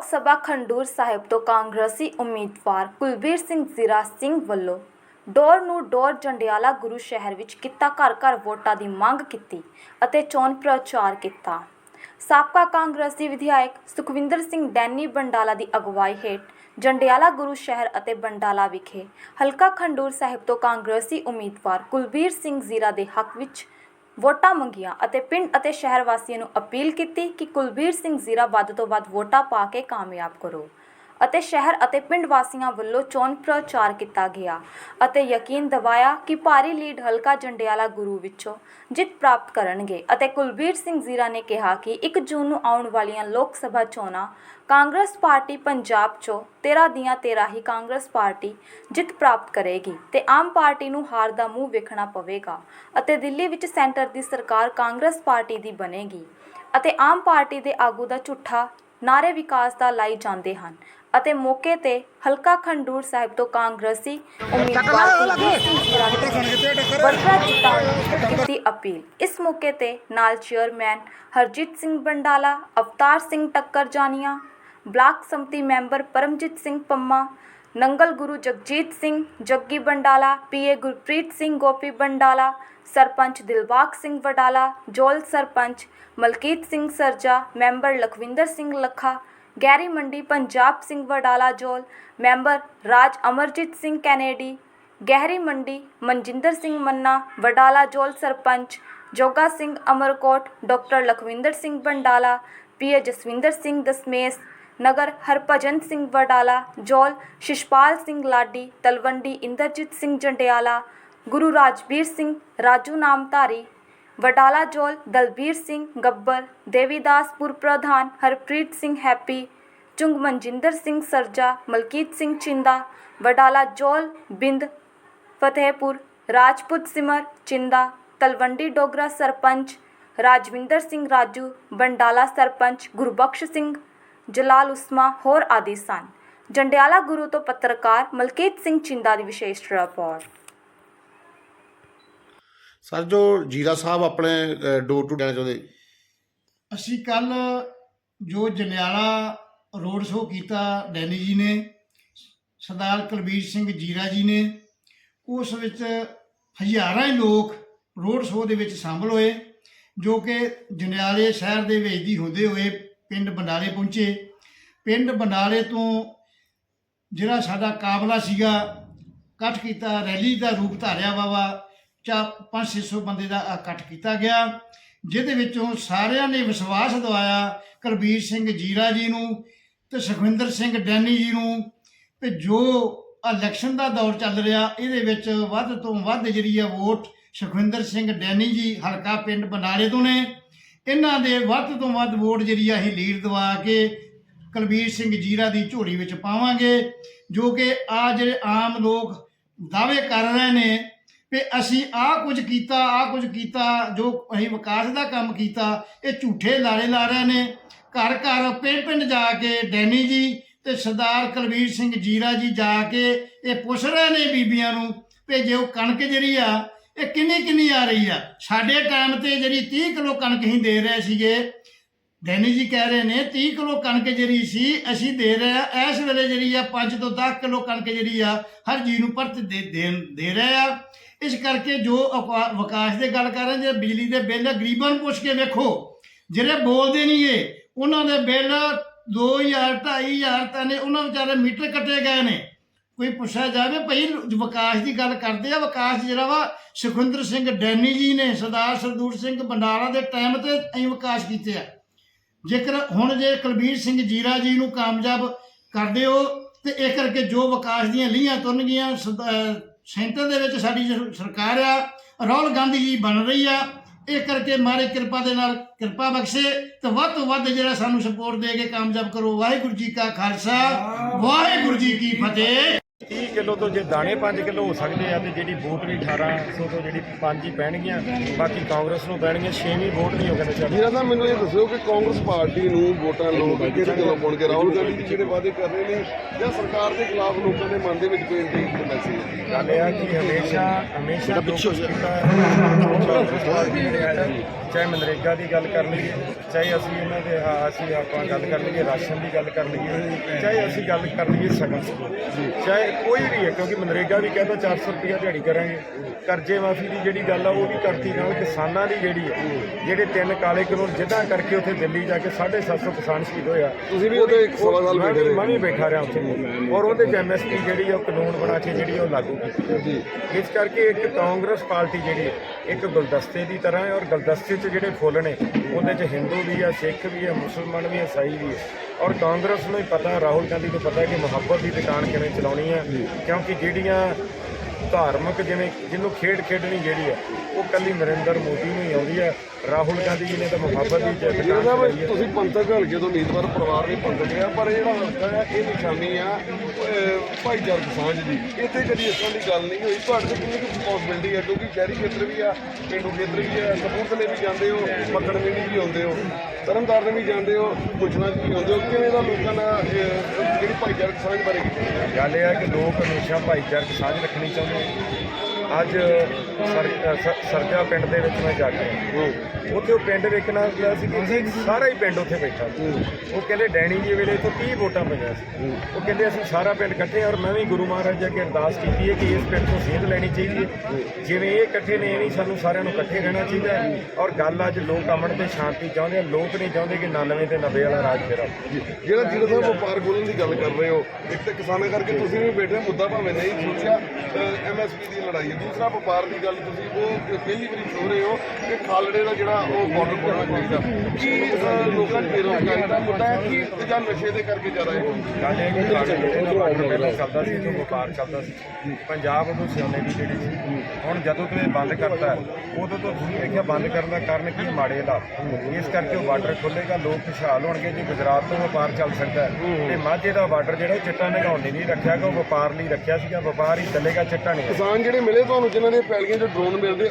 ਲੋਕ ਸਭਾ ਖੰਡੂਰ ਸਾਹਿਬ ਤੋਂ ਕਾਂਗਰਸੀ ਉਮੀਦਵਾਰ ਕੁਲਬੀਰ ਸਿੰਘ ਜ਼ੀਰਾ ਸਿੰਘ ਵੱਲੋਂ ਡੋਰ ਨੂੰ ਡੋਰ ਜੰਡਿਆਲਾ ਗੁਰੂ ਸ਼ਹਿਰ ਵਿੱਚ ਕੀਤਾ ਘਰ ਘਰ ਵੋਟਾਂ ਦੀ ਮੰਗ ਕੀਤੀ ਅਤੇ ਚੋਣ ਪ੍ਰਚਾਰ ਕੀਤਾ। ਸਾਬਕਾ ਕਾਂਗਰਸੀ ਵਿਧਾਇਕ ਸੁਖਵਿੰਦਰ ਸਿੰਘ ਡੈਨੀ ਬੰਡਾਲਾ ਦੀ ਅਗਵਾਈ ਹੇਠ ਜੰਡਿਆਲਾ ਗੁਰੂ ਸ਼ਹਿਰ ਅਤੇ ਬੰਡਾਲਾ ਵਿਖੇ ਹਲਕਾ ਖੰਡੂਰ ਸਾਹਿਬ ਤੋਂ ਕਾਂਗਰਸੀ ਉਮੀਦਵਾਰ ਕੁਲਬੀਰ ਸਿੰਘ ਜ਼ੀਰਾ ਦੇ ਹੱਕ ਵਿੱਚ ਵੋਟਾਂ ਮੰਗੀਆਂ ਅਤੇ ਪਿੰਡ ਅਤੇ ਸ਼ਹਿਰ ਵਾਸੀਆਂ ਨੂੰ ਅਪੀਲ ਕੀਤੀ ਕਿ ਕੁਲਬੀਰ ਸਿੰਘ ਜ਼ੀਰਾ ਵੱਧ ਤੋਂ ਵੱਧ ਵੋਟਾਂ ਪਾ ਕੇ ਕਾਮਯਾਬ ਕਰੋ। ਅਤੇ ਸ਼ਹਿਰ ਅਤੇ ਪਿੰਡ ਵਾਸੀਆਂ ਵੱਲੋਂ ਚੋਣ ਪ੍ਰਚਾਰ ਕੀਤਾ ਗਿਆ ਅਤੇ ਯਕੀਨ ਦਿਵਾਇਆ ਕਿ ਭਾਰੀ ਲੀਡ ਹਲਕਾ ਜੰਡਿਆਲਾ ਗੁਰੂ ਵਿੱਚੋਂ ਜਿੱਤ ਪ੍ਰਾਪਤ ਕਰਨਗੇ ਅਤੇ ਕੁਲਬੀਰ ਸਿੰਘ ਜ਼ੀਰਾ ਨੇ ਕਿਹਾ ਕਿ 1 ਜੂਨ ਨੂੰ ਆਉਣ ਵਾਲੀਆਂ ਲੋਕ ਸਭਾ ਚੋਣਾਂ ਕਾਂਗਰਸ ਪਾਰਟੀ ਪੰਜਾਬ 'ਚੋਂ 13 ਦੀਆਂ 13 ਹੀ ਕਾਂਗਰਸ ਪਾਰਟੀ ਜਿੱਤ ਪ੍ਰਾਪਤ ਕਰੇਗੀ ਤੇ ਆਮ ਪਾਰਟੀ ਨੂੰ ਹਾਰ ਦਾ ਮੂੰਹ ਵੇਖਣਾ ਪਵੇਗਾ ਅਤੇ ਦਿੱਲੀ ਵਿੱਚ ਸੈਂਟਰ ਦੀ ਸਰਕਾਰ ਕਾਂਗਰਸ ਪਾਰਟੀ ਦੀ ਬਣੇਗੀ ਅਤੇ ਆਮ ਪਾਰਟੀ ਦੇ ਆਗੂ ਦਾ ਝੂਠਾ ਨਾਰੇ ਵਿਕਾਸ ਦਾ ਲਾਈ ਜਾਂਦੇ ਹਨ ਅਤੇ ਮੌਕੇ ਤੇ ਹਲਕਾ ਖੰਡੂਰ ਸਾਹਿਬ ਤੋਂ ਕਾਂਗਰਸੀ ਉਮੀਦਵਾਰ ਸਿੰਘ ਵਰਕਰਾਂ ਜਿਤਾਉਣ ਕੀਤੀ ਅਪੀਲ। ਇਸ ਮੌਕੇ ਤੇ ਨਾਲ chairman Harjit Singh Bandala Avtar Singh Takkar Janian block samiti member Paramjit Singh Pamma Nangal Guru Jagjit Singh Jaggi Bandala PA Gurpreet Singh Gopi Bandala sarpanch Dilbagh Singh Wadala Jol sarpanch Malkit Singh Sarja member Lakhwinder Singh Lakha Gairi Mandi, Punjab Singh Wadala Jol, member Raj Amarjit Singh Kennedy, Gehri Mandi, Manjinder Singh Manna, Wadala Jol sarpanch, Joga Singh Amarkot, doctor Lakhwinder Singh Bandala PA Jaswinder Singh Dasmesh, Nagar Harbhajan Singh Wadala Jol, Shishpal Singh Ladi, Talwandi Inderjit Singh Jandiala, Guru Rajveer Singh Raju Namdhari Wadala Jol, Dalbir Singh Gabbar Devidaspur ਪ੍ਰਧਾਨ, Harpreet Singh Happy Chung Manjinder Singh Sarja, Malkit Singh Chinda, Wadala Jol, Bind, Fatehpur, Rajput ਸਿਮਰ, ਚਿੰਦਾ, ਤਲਵੰਡੀ ਡੋਗਰਾ ਸਰਪੰਚ, ਰਾਜਵਿੰਦਰ ਸਿੰਘ ਰਾਜੂ ਬੰਡਾਲਾ ਸਰਪੰਚ ਗੁਰਬਖਸ਼ ਸਿੰਘ, ਜਲਾਲ ਉਸਮਾ, ਹੋਰ ਆਦਿ ਸਨ। ਜੰਡਿਆਲਾ ਗੁਰੂ ਤੋਂ ਪੱਤਰਕਾਰ ਮਲਕੀਤ ਸਿੰਘ ਚਿੰਦਾ ਦੀ ਵਿਸ਼ੇਸ਼ report. Sir, ਜੋ ਜੀਰਾ ਸਾਹਿਬ ਆਪਣੇ door to ਦੇਣਾ ਚਾਹੁੰਦੇ ਅਸੀਂ ਕੱਲ ਜੋ ਜਨਿਆਲਾ ਰੋਡ ਸ਼ੋਅ ਕੀਤਾ ਡੈਨੀ ਜੀ ਨੇ, ਸਰਦਾਰ ਕੁਲਬੀਰ ਸਿੰਘ ਜੀਰਾ ਜੀ ਨੇ, ਉਸ ਵਿੱਚ ਹਜ਼ਾਰਾਂ ਹੀ ਲੋਕ ਰੋਡ ਸ਼ੋਅ ਦੇ ਵਿੱਚ ਸ਼ਾਮਲ ਹੋਏ, ਜੋ ਕਿ ਜਨਿਆਲੇ ਸ਼ਹਿਰ ਦੇ ਵਿੱਚ ਦੀ ਹੁੰਦੇ ਹੋਏ ਪਿੰਡ ਬੰਡਾਲੇ ਪਹੁੰਚੇ। ਪਿੰਡ ਬੰਡਾਲੇ ਤੋਂ ਜਿਹੜਾ ਸਾਡਾ ਕਾਬਲਾ ਸੀਗਾ, ਇਕੱਠ ਕੀਤਾ, ਰੈਲੀ ਦਾ ਰੂਪ ਧਾਰਿਆ ਵਾਵਾ ਚਾ 5-600 ਬੰਦੇ ਦਾ ਇਕੱਠ ਕੀਤਾ ਗਿਆ, ਜਿਹਦੇ ਵਿੱਚੋਂ ਸਾਰਿਆਂ ਨੇ ਵਿਸ਼ਵਾਸ ਦਿਵਾਇਆ ਕੁਲਬੀਰ ਸਿੰਘ ਜੀਰਾ ਜੀ ਨੂੰ ਤੇ ਸੁਖਵਿੰਦਰ ਸਿੰਘ ਡੈਨੀ ਜੀ ਨੂੰ ਕਿ ਜੋ ਇਲੈਕਸ਼ਨ ਦਾ ਦੌਰ ਚੱਲ ਰਿਹਾ, ਇਹਦੇ ਵਿੱਚ ਵੱਧ ਤੋਂ ਵੱਧ ਜਿਹੜੀ ਆ ਵੋਟ ਸੁਖਵਿੰਦਰ ਸਿੰਘ ਡੈਨੀ ਜੀ, ਹਲਕਾ ਪਿੰਡ ਬਨਾਲੇ ਤੋਂ ਨੇ। ਇਹਨਾਂ ਦੇ ਵੱਧ ਤੋਂ ਵੱਧ ਵੋਟ ਜਿਹੜੀ ਆ ਇਹ ਲੀਡ ਦਵਾ ਕੇ ਕੁਲਬੀਰ ਸਿੰਘ ਜੀਰਾ ਦੀ ਝੋਲੀ ਵਿੱਚ ਪਾਵਾਂਗੇ, ਜੋ ਕਿ ਆ ਜਿਹੜੇ ਆਮ ਲੋਕ ਦਾਅਵੇ ਕਰ ਰਹੇ ਨੇ ਵੀ ਅਸੀਂ ਆਹ ਕੁਝ ਕੀਤਾ, ਆਹ ਕੁਝ ਕੀਤਾ, ਜੋ ਅਸੀਂ ਵਿਕਾਸ ਦਾ ਕੰਮ ਕੀਤਾ, ਇਹ ਝੂਠੇ ਲਾਰੇ ਲਾ ਰਹੇ ਨੇ। ਘਰ ਘਰ ਪਿੰਡ ਪਿੰਡ ਜਾ ਕੇ ਡੈਨੀ ਜੀ ਤੇ ਸਰਦਾਰ ਕੁਲਵੀਰ ਸਿੰਘ ਜੀਰਾ ਜੀ ਜਾ ਕੇ ਇਹ ਪੁੱਛ ਰਹੇ ਨੇ ਬੀਬੀਆਂ ਨੂੰ ਵੀ ਜੇ ਉਹ ਕਣਕ ਜਿਹੜੀ ਆ, ਇਹ ਕਿੰਨੀ ਕਿੰਨੀ ਆ ਰਹੀ ਆ? ਸਾਡੇ ਟਾਈਮ ਤੇ ਜਿਹੜੀ 30 ਕਿਲੋ ਕਣਕ ਹੀ ਦੇ ਰਹੇ ਸੀਗੇ, ਡੈਨੀ ਜੀ ਕਹਿ ਰਹੇ ਨੇ 30 ਕਿਲੋ ਕਣਕ ਜਿਹੜੀ ਸੀ, ਅਸੀਂ ਦੇ ਰਹੇ ਆ, ਇਸ ਵੇਲੇ ਜਿਹੜੀ ਆ 5 ਤੋਂ 10 ਕਿਲੋ ਕਣਕ ਜਿਹੜੀ ਆ, ਹਰ ਜੀ ਨੂੰ ਪਰਤ ਦੇ ਦੇਣ- ਦੇ ਰਹੇ ਆ। ਇਸ ਕਰਕੇ ਜੋ ਅਕਵਾ- ਵਿਕਾਸ ਦੇ ਗੱਲ ਕਰ ਰਹੇ ਜੇ ਬਿਜਲੀ ਦੇ ਬਿੱਲ ਗਰੀਬਾਂ ਨੂੰ ਪੁੱਛ ਕੇ ਵੇਖੋ। ਜਿਹੜੇ ਬੋਲਦੇ ਨਹੀਂ ਏ ਉਹਨਾਂ ਦੇ ਬਿੱਲ 2000 2500 ਤਾਂ ਨੇ, ਉਹਨਾਂ ਵਿਚਾਰੇ ਮੀਟਰ ਕੱਟੇ ਗਏ ਨੇ। ਕੋਈ ਪੁੱਛਿਆ ਜਾਵੇ, ਭਈ ਵਿਕਾਸ ਦੀ ਗੱਲ ਕਰਦੇ ਆ, ਵਿਕਾਸ ਜਿਹੜਾ ਵਾ, ਸੁਖਵਿੰਦਰ ਸਿੰਘ ਡੈਨੀ ਜੀ ਨੇ, ਸਰਦਾਰ ਸਰਦੂਰ ਸਿੰਘ ਬੰਡਾਰਾ ਦੇ ਟਾਈਮ ਤੇ ਅਸੀਂ ਵਿਕਾਸ ਕੀਤੇ ਆ। ਜੇਕਰ ਹੁਣ ਜੇ ਕੁਲਬੀਰ ਸਿੰਘ ਜੀਰਾ ਜੀ ਨੂੰ ਕਾਮਯਾਬ ਕਰਦੇ ਹੋ, ਤੇ ਇਹ ਕਰਕੇ ਜੋ ਵਿਕਾਸ ਦੀਆਂ ਲੀਹਾਂ ਤੁਰਨ ਗਈਆਂ ਅਹ ਸੈਂਟਰ ਦੇ ਵਿੱਚ ਸਾਡੀ ਸਰਕਾਰ ਆ, ਰਾਹੁਲ ਗਾਂਧੀ ਜੀ ਬਣ ਰਹੀ ਆ। ਇਹ ਕਰਕੇ ਮਾਰੇ ਕਿਰਪਾ ਦੇ ਨਾਲ ਕਿਰਪਾ ਬਖਸ਼ੇ ਤੇ ਵੱਧ ਤੋਂ ਵੱਧ ਜਿਹੜਾ ਸਾਨੂੰ ਸਪੋਰਟ ਦੇ ਕੇ ਕਾਮਯਾਬ ਕਰੋ। ਵਾਹਿਗੁਰੂ ਜੀ ਕਾ ਖਾਲਸਾ, ਵਾਹਿਗੁਰੂ ਜੀ ਕੀ ਫਤਿਹ। 30 ਕਿਲੋ ਤੋਂ ਜੇ ਦਾਣੇ 5 ਕਿਲੋ ਹੋ ਸਕਦੇ ਆ ਤੇ ਜਿਹੜੀ ਵੋਟ ਵੀ 1800 ਤੋਂ ਜਿਹੜੀ 5 ਹੀ ਪੈਣਗੀਆਂ ਬਾਕੀ ਕਾਂਗਰਸ ਨੂੰ ਪੈਣਗੀਆਂ 6 ਵੀ ਵੋਟ ਨਹੀਂ ਹੋ ਗਏ ਚਾਹੀਦੇ ਜੀਰਾ ਸਾਹਿਬ ਮੈਨੂੰ ਇਹ ਦੱਸਿਓ ਕਿ ਕਾਂਗਰਸ ਪਾਰਟੀ ਨੂੰ ਵੋਟਾਂ ਲੋਕ ਕਿਹੜੇ ਗੱਲੋਂ ਪਾਉਣਗੇ? ਰਾਹੁਲ ਗਾਂਧੀ ਜੀ ਜਿਹੜੇ ਵਾਅਦੇ ਕਰ ਰਹੇ ਨੇ ਜਾਂ ਸਰਕਾਰ ਦੇ ਖਿਲਾਫ ਲੋਕਾਂ ਦੇ ਮਨ ਦੇ ਵਿੱਚ ਕੋਈ ਇੰਟੈਂਟ ਮੈਸੇਜ? ਹੈ ਗੱਲ ਇਹ ਆ ਕਿ ਹਮੇਸ਼ਾ ਹਮੇਸ਼ਾ ਹੈ ਚਾਹੇ ਮਨਰੇਗਾ ਦੀ ਗੱਲ ਕਰ ਲਈਏ ਚਾਹੇ ਅਸੀਂ ਇਹਨਾਂ ਦੇ ਹਾਂ, ਅਸੀਂ ਆਪਾਂ ਗੱਲ ਕਰ ਲਈਏ ਰਾਸ਼ਨ ਦੀ ਗੱਲ ਕਰ ਲਈਏ ਚਾਹੇ ਅਸੀਂ ਗੱਲ ਕਰ ਲਈਏ ਸਗਨ ਸਕੀਮ ਚਾਹੇ ਕੋਈ ਵੀ ਹੈ ਕਿਉਂਕਿ ਮਨਰੇਗਾ ਵੀ ਕਹਿੰਦਾ 400 ਰੁਪਇਆ ਦਿਹਾੜੀ ਕਰਾਂਗੇ। ਕਰਜ਼ੇ ਮਾਫੀ ਦੀ ਜਿਹੜੀ ਗੱਲ ਆ ਉਹ ਵੀ ਕਰਤੀ ਨਾਲ ਕਿਸਾਨਾਂ ਦੀ ਜਿਹੜੀ ਹੈ ਜਿਹੜੇ ਤਿੰਨ ਕਾਲੇ ਕਾਨੂੰਨ ਜਿੱਦਾਂ ਕਰਕੇ ਉੱਥੇ ਦਿੱਲੀ ਜਾ ਕੇ 750 ਕਿਸਾਨ ਸ਼ਹੀਦ ਹੋਇਆ ਤੁਸੀਂ ਵੀ ਉਹਦੇ ਇੱਕ ਸਵਾ ਸਾਲ ਮੈਂ ਬੈਠੇ ਵੀ- ਰਹੇ। ਮੈਂ ਵੀ ਬੈਠਾ ਰਿਹਾ ਉੱਥੇ। ਔਰ ਉਹਦੇ ਚ ਐਮਐਸਪੀ ਜਿਹੜੀ ਆ ਉਹ ਕਾਨੂੰਨ ਬਣਾ ਕੇ ਜਿਹੜੀ ਆ ਉਹ ਲਾਗੂ ਕੀਤੀ ਜੀ। ਇਸ ਕਰਕੇ ਇੱਕ ਕਾਂਗਰਸ ਪਾਰਟੀ ਜਿਹੜੀ ਹੈ ਇੱਕ ਗੁਲਦਸਤੇ ਦੀ ਤਰ੍ਹਾਂ ਹੈ ਔਰ ਗੁਲਦਸਤੇ 'ਚ ਜਿਹੜੇ ਫੁੱਲ ਨੇ ਉਹਦੇ 'ਚ ਹਿੰਦੂ ਵੀ ਹੈ ਸਿੱਖ ਵੀ ਹੈ ਮੁਸਲਮਾਨ ਵੀ ਹੈ ਈਸਾਈ ਵੀ ਹੈ ਔਰ ਕਾਂਗਰਸ ਨੂੰ ਹੀ ਪਤਾ ਰਾਹੁਲ ਗਾਂਧੀ ਨੂੰ ਪਤਾ ਕਿ ਮੁਹੱਬਤ ਦੀ ਦੁਕਾਨ ਕਿਵੇਂ ਚਲਾਉਣੀ ਹੈ ਕਿਉਂਕਿ ਜਿਹੜੀਆਂ ਧਾਰਮਿਕ ਜਿਵੇਂ ਜਿਹਨੂੰ ਖੇਡ ਖੇਡਣੀ ਜਿਹੜੀ ਹੈ ਉਹ ਕੱਲੀ ਨਰਿੰਦਰ ਮੋਦੀ ਨੂੰ ਹੀ ਆਉਂਦੀ ਹੈ ਰਾਹੁਲ ਗਾਂਧੀ ਜੀ ਨੇ ਤਾਂ ਮੁਹੱਬਤ ਦੀ ਸਾਹਿਬ ਚਲਾਈ ਹੈ। ਤੁਸੀਂ ਪੰਥਕ ਹਲਕੇ ਤੋਂ ਉਮੀਦਵਾਰ ਪਰਿਵਾਰ ਵੀ ਪੰਥਕ ਰਿਹਾ ਪਰ ਇਹ ਜਿਹੜਾ ਹਲਕਾ ਹੈ ਇਹ ਨਿਸ਼ਾਨੀ ਆ ਭਾਈਚਾਰਕ ਸਾਂਝ ਦੀ। ਇੱਥੇ ਕਦੀ ਇਸ ਤਰ੍ਹਾਂ ਦੀ ਗੱਲ ਨਹੀਂ ਹੋਈ। ਤੁਹਾਡੇ ਤੇ ਕਿੰਨੀ ਕੁ ਰਿਸਪੌਂਸਿਬਿਲਟੀ ਹੈ? ਕਿਉਂਕਿ ਸ਼ਹਿਰੀ ਖੇਤਰ ਵੀ ਆ, ਪਿੰਡੂ ਖੇਤਰ ਵੀ ਆ, ਕਪੂਰਥਲੇ ਵੀ ਜਾਂਦੇ ਹੋ, ਮੱਕੜ ਮਿੰਨੀ ਵੀ ਆਉਂਦੇ ਹੋ, ਤਰਨਤਾਰਨ ਵੀ ਜਾਂਦੇ ਹੋ ਪੁੱਛਣਾ ਵੀ ਆਉਂਦੇ ਹੋ। ਕਿਵੇਂ ਦਾ ਲੋਕਾਂ ਨਾਲ ਜਿਹੜੀ ਭਾਈਚਾਰਕ ਸਾਂਝ ਬਾਰੇ ਗੱਲ ਇਹ ਹੈ ਕਿ ਲੋਕ ਹਮੇਸ਼ਾ ਭਾਈਚਾਰਕ ਸਾਂਝ ਰੱਖਣੀ ਚਾਹੁੰਦੇ ਅੱਜ ਸਰਜਾ ਪਿੰਡ ਦੇ ਵਿੱਚ ਮੈਂ ਜਾ ਕੇ। ਉੱਥੇ ਉਹ ਪਿੰਡ ਵੇਖਣਾ ਗਿਆ ਸੀ ਕਿ ਸਾਰਾ ਹੀ ਪਿੰਡ ਉੱਥੇ ਬੈਠਾ। ਉਹ ਕਹਿੰਦੇ ਡੈਣੀ ਜੀ ਵੇਲੇ ਤੋਂ 30 ਵੋਟਾਂ ਪਈਆਂ ਸੀ। ਉਹ ਕਹਿੰਦੇ ਅਸੀਂ ਸਾਰਾ ਪਿੰਡ ਇਕੱਠੇ ਔਰ ਮੈਂ ਵੀ ਗੁਰੂ ਮਹਾਰਾਜ ਅੱਗੇ ਅਰਦਾਸ ਕੀਤੀ ਹੈ ਕਿ ਇਸ ਪਿੰਡ ਤੋਂ ਸੇਧ ਲੈਣੀ ਚਾਹੀਦੀ ਹੈ। ਜਿਵੇਂ ਇਹ ਇਕੱਠੇ ਨੇ ਹੀ ਸਾਨੂੰ ਸਾਰਿਆਂ ਨੂੰ ਇਕੱਠੇ ਰਹਿਣਾ ਚਾਹੀਦਾ ਔਰ ਗੱਲ ਅੱਜ ਲੋਕ ਅਮਨ ਤੇ ਸ਼ਾਂਤੀ ਚਾਹੁੰਦੇ ਆ। ਲੋਕ ਨਹੀਂ ਚਾਹੁੰਦੇ ਕਿ 99 ਤੇ 90 ਵਾਲਾ ਰਾਜ ਫੇਰਾ ਜਿਹੜਾ ਜੀਰਾ ਸਾਹਿਬ ਵਪਾਰ ਖੋਲ੍ਹਣ ਦੀ ਗੱਲ ਕਰ ਰਹੇ ਹੋ ਇੱਕ ਤਾਂ ਕਿਸਾਨਾਂ ਕਰਕੇ ਤੁਸੀਂ ਵੀ ਬੈਠੇ ਮੁੱਦਾ ਭਾਵੇਂ ਨਹੀਂ ਸੋਚਿਆ ਐਮਐਸਪੀ ਦੀ ਲੜਾਈ ਦੂਸਰਾ ਵਪਾਰ ਦੀ ਗੱਲ ਤੁਸੀਂ ਉਹ ਪਹਿਲੀ ਵਾਰੀ ਸੋ ਰਹੇ ਹੋ ਕਿ ਖਾਲੜੇ ਦਾ ਜਿਹੜਾ ਉਹ ਬਾਰਡਰ ਖੋਲ੍ਹਣਾ ਚਾਹੀਦਾ। ਕੀ ਲੋਕਾਂ 'ਚ ਬੇਰੁਜ਼ਗਾਰੀ ਦਾ ਮੁੱਦਾ ਹੈ ਕਿ ਜਾਂ ਨਸ਼ੇ ਦੇ ਕਰਕੇ ਜ਼ਿਆਦਾ ਹੈ ਗੱਲ ਇਹ ਕਿ ਜਿਹੜੇ ਨਾਲ ਬਾਰਡਰ ਪਹਿਲਾਂ ਚੱਲਦਾ ਸੀ ਤੋਂ ਵਪਾਰ ਚੱਲਦਾ ਸੀ ਪੰਜਾਬ ਉਦੋਂ ਸਿਆਣੇ ਦੀ ਜਿਹੜੀ ਸੀ ਹੁਣ ਜਦੋਂ ਤੋਂ ਇਹ ਬੰਦ ਕਰਤਾ ਉਦੋਂ ਤੋਂ ਤੁਸੀਂ ਦੇਖਿਆ ਬੰਦ ਕਰਨ ਦਾ ਕਾਰਨ ਕੀ ਮਾੜੇ ਹਾਲਾਤ। ਇਸ ਕਰਕੇ ਉਹ ਬਾਰਡਰ ਖੁੱਲੇਗਾ ਲੋਕ ਖੁਸ਼ਹਾਲ ਹੋਣਗੇ ਜੇ ਗੁਜਰਾਤ ਤੋਂ ਵਪਾਰ ਚੱਲ ਸਕਦਾ ਹੈ। ਤੇ ਮਾਝੇ ਦਾ ਬਾਰਡਰ ਜਿਹੜਾ ਚਿੱਟਾ ਨਿਗਾਉਣ ਨਹੀਂ ਰੱਖਿਆ ਗਿਆ ਉਹ ਵਪਾਰ ਲਈ ਰੱਖਿਆ ਸੀਗਾ ਵਪਾਰ ਹੀ ਚੱਲੇਗਾ ਚਿੱਟਾ ਨਹੀਂ ਕਿਸਾਨ ਜਿਹੜੇ ਮਿਲੇ ਤੁਹਾਨੂੰ ਜਿਨ੍ਹਾਂ ਦੀਆਂ ਪੈਲੀਆਂ 'ਚ ਡਰੋਨ ਮਿਲਦੇ